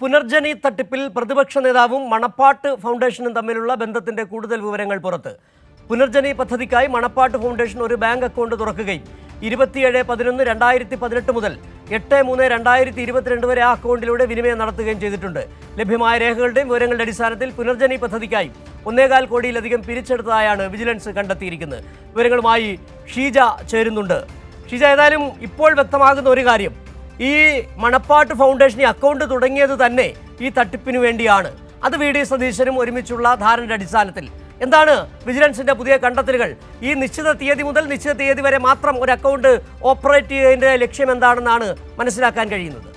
പുനർജനി തട്ടിപ്പിൽ പ്രതിപക്ഷ നേതാവും മണപ്പാട്ട് ഫൗണ്ടേഷനും തമ്മിലുള്ള ബന്ധത്തിന്റെ കൂടുതൽ വിവരങ്ങൾ പുറത്ത്. പുനർജനി പദ്ധതിക്കായി മണപ്പാട്ട് ഫൗണ്ടേഷൻ ഒരു ബാങ്ക് അക്കൗണ്ട് തുറക്കുകയും ഇരുപത്തിയേഴ് പതിനൊന്ന് രണ്ടായിരത്തി പതിനെട്ട് മുതൽ എട്ട് മൂന്ന് രണ്ടായിരത്തി ഇരുപത്തിരണ്ട് വരെ ആ അക്കൗണ്ടിലൂടെ വിനിമയം നടത്തുകയും ചെയ്തിട്ടുണ്ട്. ലഭ്യമായ രേഖകളുടെയും വിവരങ്ങളുടെ അടിസ്ഥാനത്തിൽ പുനർജനി പദ്ധതിക്കായി ഒന്നേകാൽ കോടിയിലധികം പിരിച്ചെടുത്തതായാണ് വിജിലൻസ് കണ്ടെത്തിയിരിക്കുന്നത്. വിവരങ്ങളുമായി ഷീജ ചേരുന്നുണ്ട്. ഷീജ ഏതായാലും ഇപ്പോൾ വ്യക്തമാകുന്ന ഒരു കാര്യം. ഈ മണപ്പാട്ട് ഫൗണ്ടേഷൻ അക്കൗണ്ട് തുടങ്ങിയത് തന്നെ ഈ തട്ടിപ്പിന് വേണ്ടിയാണ്. അത് വി ഡി സതീശനും ഒരുമിച്ചുള്ള ധാരണയുടെ അടിസ്ഥാനത്തിൽ. എന്താണ് വിജിലൻസിന്റെ പുതിയ കണ്ടെത്തലുകൾ? ഈ നിശ്ചിത തീയതി മുതൽ നിശ്ചിത തീയതി വരെ മാത്രം ഒരു അക്കൗണ്ട് ഓപ്പറേറ്റ് ചെയ്യുന്നതിന്റെ ലക്ഷ്യം എന്താണെന്നാണ് മനസ്സിലാക്കാൻ കഴിയുന്നത്?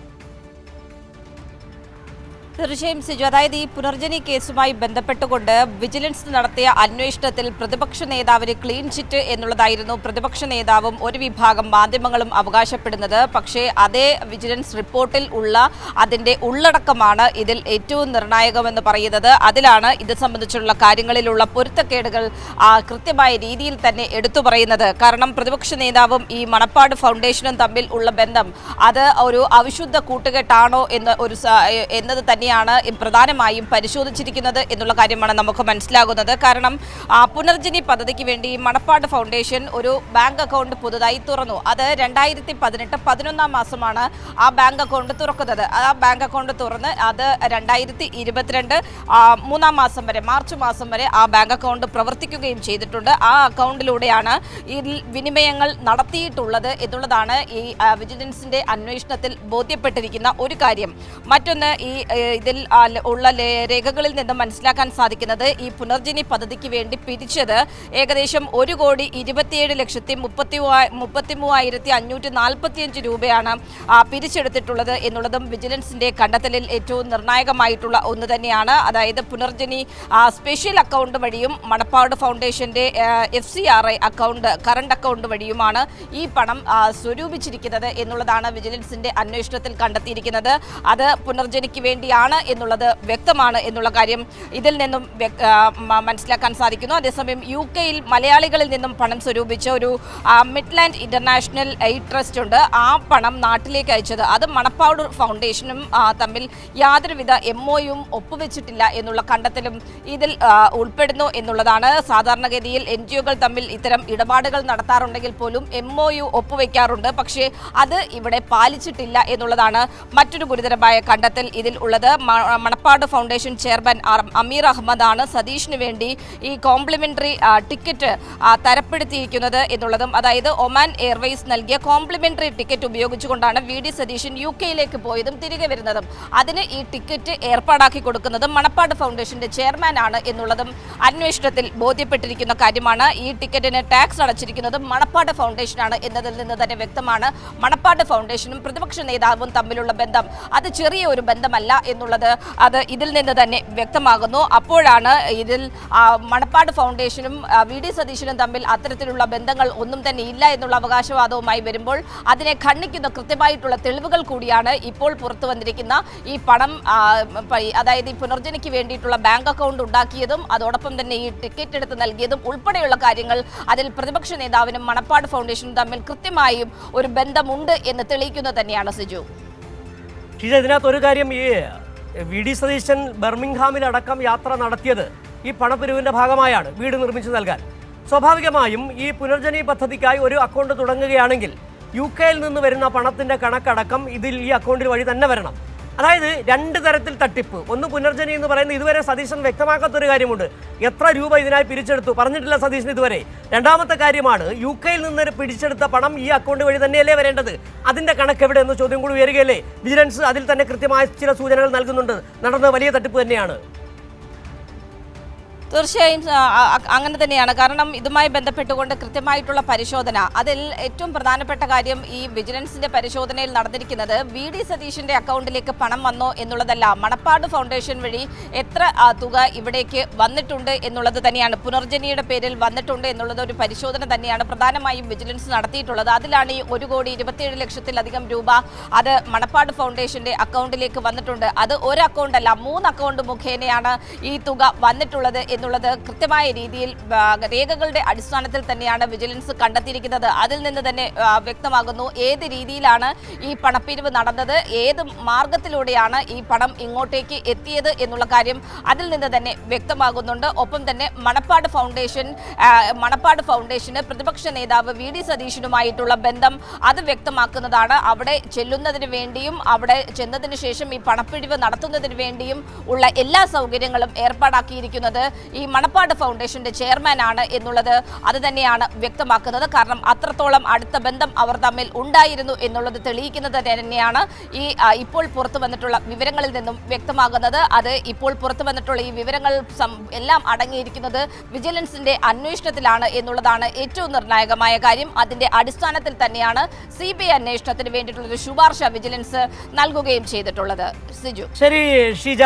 തീർച്ചയായും സിജു അതായത് ഈ പുനർജനി കേസുമായി ബന്ധപ്പെട്ടുകൊണ്ട് വിജിലൻസ് നടത്തിയ അന്വേഷണത്തിൽ പ്രതിപക്ഷ നേതാവിന് ക്ലീൻ ചിറ്റ് എന്നുള്ളതായിരുന്നു പ്രതിപക്ഷ നേതാവും ഒരു വിഭാഗം മാധ്യമങ്ങളും അവകാശപ്പെടുന്നത്. പക്ഷേ അതേ വിജിലൻസ് റിപ്പോർട്ടിൽ ഉള്ള അതിന്റെ ഉള്ളടക്കമാണ് ഇതിൽ ഏറ്റവും നിർണായകമെന്ന് പറയുന്നത്. അതിലാണ് ഇത് സംബന്ധിച്ചുള്ള കാര്യങ്ങളിലുള്ള പൊരുത്തക്കേടുകൾ കൃത്യമായ രീതിയിൽ തന്നെ എടുത്തു പറയുന്നത്. കാരണം പ്രതിപക്ഷ നേതാവും ഈ മണപ്പാട് ഫൗണ്ടേഷനും തമ്മിൽ ഉള്ള ബന്ധം അത് ഒരു അവിശുദ്ധ കൂട്ടുകെട്ടാണോ എന്ന് ഒരു എന്നത് എന്നത് തന്നെയാണ് പ്രധാനമായും പരിശോധിച്ചിരിക്കുന്നത് എന്നുള്ള കാര്യമാണ് നമുക്ക് മനസ്സിലാകുന്നത്. കാരണം പുനർജനി പദ്ധതിക്ക് വേണ്ടി മണപ്പാട് ഫൗണ്ടേഷൻ ഒരു ബാങ്ക് അക്കൗണ്ട് പുതുതായി തുറന്നു. അത് രണ്ടായിരത്തി പതിനെട്ട് പതിനൊന്നാം മാസമാണ് ആ ബാങ്ക് അക്കൗണ്ട് തുറക്കുന്നത്. ആ ബാങ്ക് അക്കൗണ്ട് തുറന്ന് അത് രണ്ടായിരത്തി ഇരുപത്തിരണ്ട് മൂന്നാം മാസം വരെ മാർച്ച് മാസം വരെ ആ ബാങ്ക് അക്കൗണ്ട് പ്രവർത്തിക്കുകയും ചെയ്തിട്ടുണ്ട്. ആ അക്കൗണ്ടിലൂടെയാണ് ഈ വിനിമയങ്ങൾ നടത്തിയിട്ടുള്ളത് എന്നുള്ളതാണ് ഈ വിജിലൻസിന്റെ അന്വേഷണത്തിൽ ബോധ്യപ്പെട്ടിരിക്കുന്ന ഒരു കാര്യം. മറ്റൊന്ന് ഈ ഇതിൽ ഉള്ള രേഖകളിൽ നിന്ന് മനസ്സിലാക്കാൻ സാധിക്കുന്നത് ഈ പുനർജനി പദ്ധതിക്ക് വേണ്ടി പിരിച്ചത് ഏകദേശം ഒരു കോടി ഇരുപത്തിയേഴ് ലക്ഷത്തി മുപ്പത്തി മുപ്പത്തി മൂവായിരത്തി അഞ്ഞൂറ്റി നാൽപ്പത്തിയഞ്ച് രൂപയാണ് പിരിച്ചെടുത്തിട്ടുള്ളത് എന്നുള്ളതും വിജിലൻസിന്റെ കണ്ടെത്തലിൽ ഏറ്റവും നിർണായകമായിട്ടുള്ള ഒന്ന് തന്നെയാണ്. അതായത് പുനർജനി സ്പെഷ്യൽ അക്കൗണ്ട് വഴിയും മണപ്പാട് ഫൗണ്ടേഷന്റെ F C R I account current account വഴിയുമാണ് ഈ പണം സ്വരൂപിച്ചിരിക്കുന്നത് എന്നുള്ളതാണ് വിജിലൻസിന്റെ അന്വേഷണത്തിൽ കണ്ടെത്തിയിരിക്കുന്നത്. അത് പുനർജനിക്ക് വേണ്ടിയാണ് എന്നുള്ളത് വ്യക്തമാണ് എന്നുള്ള കാര്യം ഇതിൽ നിന്നും മനസ്സിലാക്കാൻ സാധിക്കുന്നു. അതേസമയം യു കെയിൽ മലയാളികളിൽ നിന്നും പണം സ്വരൂപിച്ച ഒരു മിഡ്ലാൻഡ് ഇന്റർനാഷണൽ എയ്ഡ് ട്രസ്റ്റ് ഉണ്ട്. ആ പണം നാട്ടിലേക്ക് അയച്ചത്. അത് മണപ്പാട് ഫൗണ്ടേഷനും തമ്മിൽ യാതൊരുവിധ എം ഒയും ഒപ്പുവെച്ചിട്ടില്ല എന്നുള്ള കണ്ടെത്തലും ഇതിൽ ഉൾപ്പെടുന്നു എന്നുള്ളതാണ്. സാധാരണഗതിയിൽ എൻ ജി ഒകൾ തമ്മിൽ ഇത്തരം ഇടപാടുകൾ നടത്താറുണ്ടെങ്കിൽ പോലും എം ഒ യു ഒപ്പുവെക്കാറുണ്ട്. പക്ഷേ അത് ഇവിടെ പാലിച്ചിട്ടില്ല എന്നുള്ളതാണ് മറ്റൊരു ഗുരുതരമായ കണ്ടെത്തൽ ഇതിൽ ഉള്ളത്. മണപ്പാട് ഫൗണ്ടേഷൻ ചെയർമാൻ അമീർ അഹമ്മദാണ് സതീഷിന് വേണ്ടി ഈ കോംപ്ലിമെന്ററി ടിക്കറ്റ് തരപ്പെടുത്തിയിരിക്കുന്നത് എന്നുള്ളതും അതായത് ഒമാൻ എയർവേസ് നൽകിയ കോംപ്ലിമെന്ററി ടിക്കറ്റ് ഉപയോഗിച്ചുകൊണ്ടാണ് വി ഡി സതീശൻ യു കെയിലേക്ക് പോയതും തിരികെ വരുന്നതും. അതിന് ഈ ടിക്കറ്റ് ഏർപ്പാടാക്കി കൊടുക്കുന്നതും മണപ്പാട് ഫൗണ്ടേഷന്റെ ചെയർമാനാണ് എന്നുള്ളതും അന്വേഷണത്തിൽ ബോധ്യപ്പെട്ടിരിക്കുന്ന കാര്യമാണ്. ഈ ടിക്കറ്റിന് ടാക്സ് അടച്ചിരിക്കുന്നതും മണപ്പാട് ഫൗണ്ടേഷനാണ് എന്നതിൽ നിന്ന് തന്നെ വ്യക്തമാണ്. മണപ്പാട് ഫൗണ്ടേഷനും പ്രതിപക്ഷ നേതാവും തമ്മിലുള്ള ബന്ധം അത് ചെറിയ ഒരു ബന്ധമല്ല എന്നുള്ളത് അത് ഇതിൽ നിന്ന് തന്നെ വ്യക്തമാകുന്നു. അപ്പോഴാണ് ഇതിൽ മണപ്പാട് ഫൗണ്ടേഷനും വി ഡി സതീശനും തമ്മിൽ അത്തരത്തിലുള്ള ബന്ധങ്ങൾ ഒന്നും തന്നെ ഇല്ല എന്നുള്ള അവകാശവാദവുമായി വരുമ്പോൾ അതിനെ ഖണ്ഡിക്കുന്ന കൃത്യമായിട്ടുള്ള തെളിവുകൾ കൂടിയാണ് ഇപ്പോൾ പുറത്തു വന്നിരിക്കുന്ന ഈ പണം അതായത് ഈ പുനർജനയ്ക്ക് വേണ്ടിയിട്ടുള്ള ബാങ്ക് അക്കൗണ്ട് ഉണ്ടാക്കിയതും അതോടൊപ്പം തന്നെ ഈ ടിക്കറ്റ് എടുത്ത് നൽകിയതും ഉൾപ്പെടെയുള്ള കാര്യങ്ങൾ അതിൽ പ്രതിപക്ഷ നേതാവിനും മണപ്പാട് ഫൗണ്ടേഷനും തമ്മിൽ കൃത്യമായും ഒരു ബന്ധമുണ്ട് എന്ന് തെളിയിക്കുന്നത് തന്നെയാണ് സിജു. ഇതിനകത്ത് ഒരു കാര്യം ഈ വി ഡി സതീശൻ ബർമിംഗ്ഹാമിലടക്കം യാത്ര നടത്തിയത് ഈ പണപ്പിരിവിന്റെ ഭാഗമായാണ് വീട് നിർമ്മിച്ചു നൽകാൻ. സ്വാഭാവികമായും ഈ പുനർജനി പദ്ധതിക്കായി ഒരു അക്കൗണ്ട് തുടങ്ങുകയാണെങ്കിൽ യു കെയിൽ നിന്ന് വരുന്ന പണത്തിന്റെ കണക്കടക്കം ഇതിൽ ഈ അക്കൗണ്ടിൽ വഴി തന്നെ വരണം. അതായത് രണ്ട് തരത്തിൽ തട്ടിപ്പ്. ഒന്ന് പുനർജനി എന്ന് പറയുന്നത് ഇതുവരെ സതീശൻ വ്യക്തമാക്കാത്തൊരു കാര്യമുണ്ട്. എത്ര രൂപ ഇതിനായി പിരിച്ചെടുത്തു? പറഞ്ഞിട്ടില്ല സതീശൻ ഇതുവരെ. രണ്ടാമത്തെ കാര്യമാണ് യു കെയിൽ നിന്ന് പിടിച്ചെടുത്ത പണം ഈ അക്കൗണ്ട് വഴി തന്നെയല്ലേ വരേണ്ടത്? അതിന്റെ കണക്ക് എവിടെ എന്ന ചോദ്യം കൂടി ഉയരുകയല്ലേ? വിജിലൻസ് അതിൽ തന്നെ കൃത്യമായ ചില സൂചനകൾ നൽകുന്നുണ്ട്. നടന്ന വലിയ തട്ടിപ്പ് തന്നെയാണ്. തീർച്ചയായും അങ്ങനെ തന്നെയാണ്. കാരണം ഇതുമായി ബന്ധപ്പെട്ടുകൊണ്ട് കൃത്യമായിട്ടുള്ള പരിശോധന. അതിൽ ഏറ്റവും പ്രധാനപ്പെട്ട കാര്യം ഈ വിജിലൻസിന്റെ പരിശോധനയിൽ നടന്നിരിക്കുന്നത് വി ഡി സതീഷിന്റെ അക്കൗണ്ടിലേക്ക് പണം വന്നോ എന്നുള്ളതല്ല. മണപ്പാട് ഫൗണ്ടേഷൻ വഴി എത്ര തുക ഇവിടേക്ക് വന്നിട്ടുണ്ട് എന്നുള്ളത് തന്നെയാണ്. പുനർജനിയുടെ പേരിൽ വന്നിട്ടുണ്ട് എന്നുള്ളത് ഒരു പരിശോധന തന്നെയാണ് പ്രധാനമായും വിജിലൻസ് നടത്തിയിട്ടുള്ളത്. അതിലാണ് ഈ ഒരു കോടി ഇരുപത്തിയേഴ് ലക്ഷത്തിലധികം രൂപ അത് മണപ്പാട് ഫൗണ്ടേഷന്റെ അക്കൗണ്ടിലേക്ക് വന്നിട്ടുണ്ട്. അത് ഒരു അക്കൗണ്ടല്ല മൂന്ന് അക്കൗണ്ട് മുഖേനയാണ് ഈ തുക വന്നിട്ടുള്ളത് എന്നുള്ളത് കൃത്യമായ രീതിയിൽ രേഖകളുടെ അടിസ്ഥാനത്തിൽ തന്നെയാണ് വിജിലൻസ് കണ്ടെത്തിയിരിക്കുന്നത്. അതിൽ നിന്ന് തന്നെ വ്യക്തമാകുന്നു ഏത് രീതിയിലാണ് ഈ പണപ്പിരിവ് നടന്നത് ഏത് മാർഗത്തിലൂടെയാണ് ഈ പണം ഇങ്ങോട്ടേക്ക് എത്തിയത് എന്നുള്ള കാര്യം അതിൽ നിന്ന് തന്നെ വ്യക്തമാകുന്നുണ്ട്. ഒപ്പം തന്നെ മണപ്പാട് ഫൗണ്ടേഷൻ മണപ്പാട് ഫൗണ്ടേഷന് പ്രതിപക്ഷ നേതാവ് വി ഡി സതീശനുമായിട്ടുള്ള ബന്ധം അത് വ്യക്തമാക്കുന്നതാണ്. അവിടെ ചെല്ലുന്നതിന് വേണ്ടിയും അവിടെ ചെന്നതിന് ശേഷം ഈ പണപ്പിരിവ് നടത്തുന്നതിന് വേണ്ടിയും ഉള്ള എല്ലാ സൗകര്യങ്ങളും ഏർപ്പാടാക്കിയിരിക്കുന്നത് ഈ മണപ്പാട് ഫൗണ്ടേഷന്റെ ചെയർമാൻ ആണ് എന്നുള്ളത് അത് തന്നെയാണ് വ്യക്തമാക്കുന്നത്. കാരണം അത്രത്തോളം അടുത്ത ബന്ധം അവർ തമ്മിൽ ഉണ്ടായിരുന്നു എന്നുള്ളത് തെളിയിക്കുന്നത് തന്നെയാണ് ഈ ഇപ്പോൾ പുറത്തു വന്നിട്ടുള്ള വിവരങ്ങളിൽ നിന്നും വ്യക്തമാകുന്നത്. അത് ഇപ്പോൾ പുറത്തു വന്നിട്ടുള്ള ഈ വിവരങ്ങൾ എല്ലാം അടങ്ങിയിരിക്കുന്നത് വിജിലൻസിന്റെ അന്വേഷണത്തിലാണ് എന്നുള്ളതാണ് ഏറ്റവും നിർണായകമായ കാര്യം. അതിന്റെ അടിസ്ഥാനത്തിൽ തന്നെയാണ് സി ബി ഐ അന്വേഷണത്തിന് വേണ്ടിയിട്ടുള്ള ഒരു ശുപാർശ വിജിലൻസ് നൽകുകയും ചെയ്തിട്ടുള്ളത്. സിജു. ശരി ഷീജ.